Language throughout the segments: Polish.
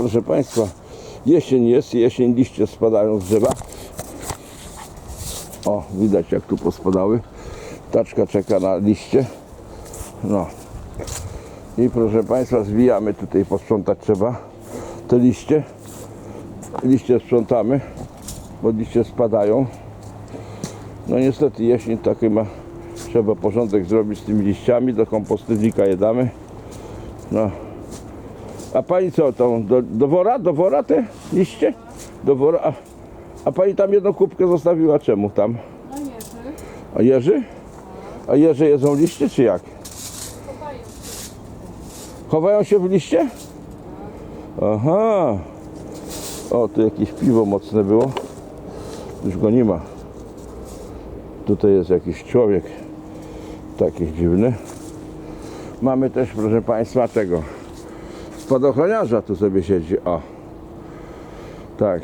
Proszę Państwa, jesień jest, jesień liście spadają z drzewa. O, widać jak tu pospadały. Taczka czeka na liście. No. I proszę Państwa, zwijamy tutaj, posprzątać trzeba te liście. Liście sprzątamy, bo liście spadają. No niestety jesień taki ma, trzeba porządek zrobić z tymi liściami, do kompostownika je damy. No. A pani co, tą, do, do wora, do wora te liście? Do wora, a, a pani tam jedną kubkę zostawiła, czemu tam? No że A jeży? A jeże jedzą liście, czy jak? chowają się. Chowają się w liście? Aha. O, tu jakieś piwo mocne było. Już go nie ma. Tutaj jest jakiś człowiek. Taki dziwny. Mamy też, proszę Państwa, tego spadochroniarza tu sobie siedzi. O. Tak.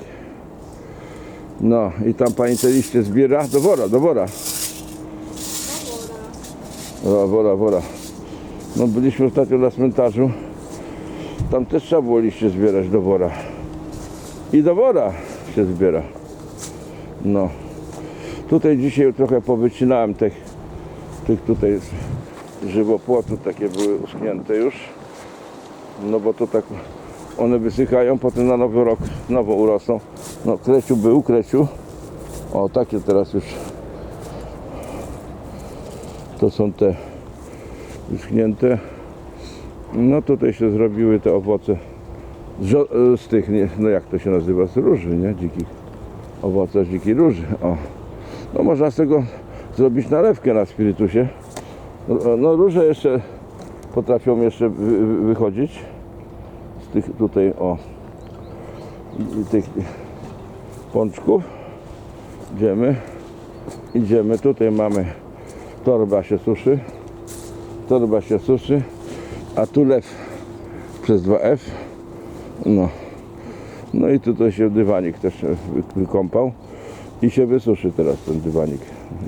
No i tam Pani te liście zbiera do wora, do wora. O, wora, wora. No byliśmy ostatnio na cmentarzu. Tam też trzeba było liście zbierać do wora. I do wora się zbiera. No. Tutaj dzisiaj trochę powycinałem tych, tych tutaj żywopłotów, takie były uschnięte już. No bo to tak one wysychają, potem na nowy rok nowo urosną. No kreciu był, kreciu. O takie teraz już to są te wyschnięte. No tutaj się zrobiły te owoce z, z tych, nie, no jak to się nazywa, z róży, nie? Dzikich. Owoce z dzikiej róży. O. No można z tego zrobić nalewkę na spirytusie. No, no róże jeszcze potrafią jeszcze wy, wy- wychodzić z tych tutaj, o, tych pączków. Idziemy, idziemy, tutaj mamy torba się suszy, torba się suszy, a tu lew przez 2F. No. No i tutaj się dywanik też wy- wykąpał i się wysuszy teraz ten dywanik.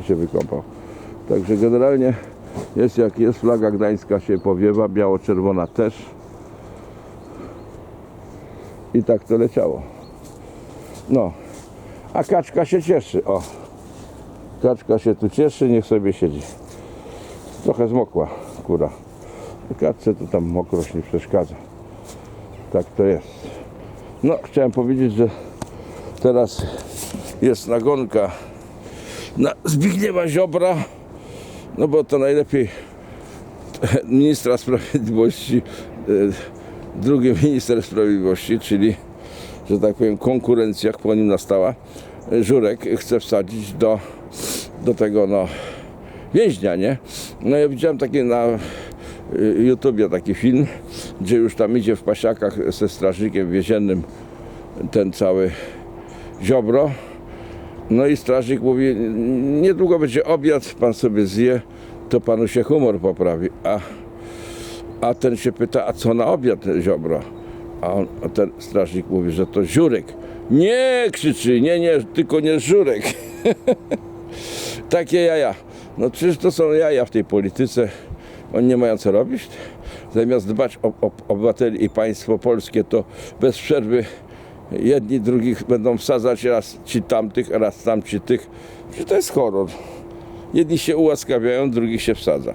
się wykąpał. Także generalnie jest jak jest, flaga gdańska się powiewa, biało-czerwona też. I tak to leciało. No. A kaczka się cieszy, o. Kaczka się tu cieszy, niech sobie siedzi. Trochę zmokła kura. Kaczce to tam mokrość nie przeszkadza. Tak to jest. No, chciałem powiedzieć, że teraz jest nagonka na Zbigniewa Ziobra, no bo to najlepiej ministra sprawiedliwości, e, drugi minister sprawiedliwości, czyli, że tak powiem, konkurencja po nim nastała. Żurek chce wsadzić do, do tego, no, więźnia, nie? No ja widziałem taki na y, YouTubie taki film, gdzie już tam idzie w pasiakach ze strażnikiem więziennym ten cały Ziobro. No i strażnik mówi, niedługo będzie obiad, pan sobie zje, to panu się humor poprawi. A, a ten się pyta, a co na obiad Ziobro? A, on, a ten strażnik mówi, że to Żurek. Nie, krzyczy, nie, nie, tylko nie Żurek. Takie jaja. No przecież to są jaja w tej polityce. Oni nie mają co robić. Zamiast dbać o, o obywateli i państwo polskie, to bez przerwy jedni drugich będą wsadzać raz ci tamtych, raz tamci tych. Przecież to jest horror. Jedni się ułaskawiają, drugich się wsadza.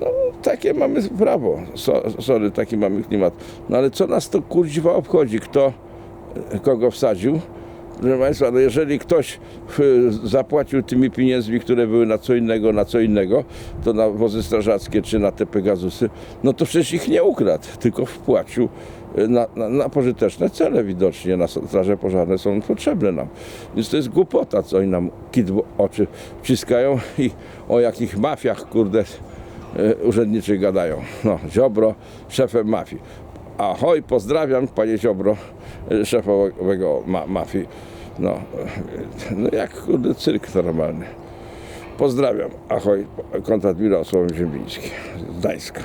No, takie mamy prawo. So, sorry, taki mamy klimat. No ale co nas to kurdziwa obchodzi? Kto kogo wsadził? Proszę Państwa, no jeżeli ktoś y, zapłacił tymi pieniędzmi, które były na co innego, na co innego, to na wozy strażackie czy na te Pegazusy, no to przecież ich nie ukradł, tylko wpłacił y, na, na, na pożyteczne cele widocznie, na straże pożarne są potrzebne nam. Więc to jest głupota, co oni nam kit oczy wciskają i o jakich mafiach, kurde, y, urzędniczych gadają. No, Ziobro, szefem mafii. Ahoj, pozdrawiam panie Ziobro, y, szefowego ma mafii. No, y, no jak kurde cyrk normalny. Pozdrawiam. Ahoj, kontrat Mirosław Ziembiński z Gdańska.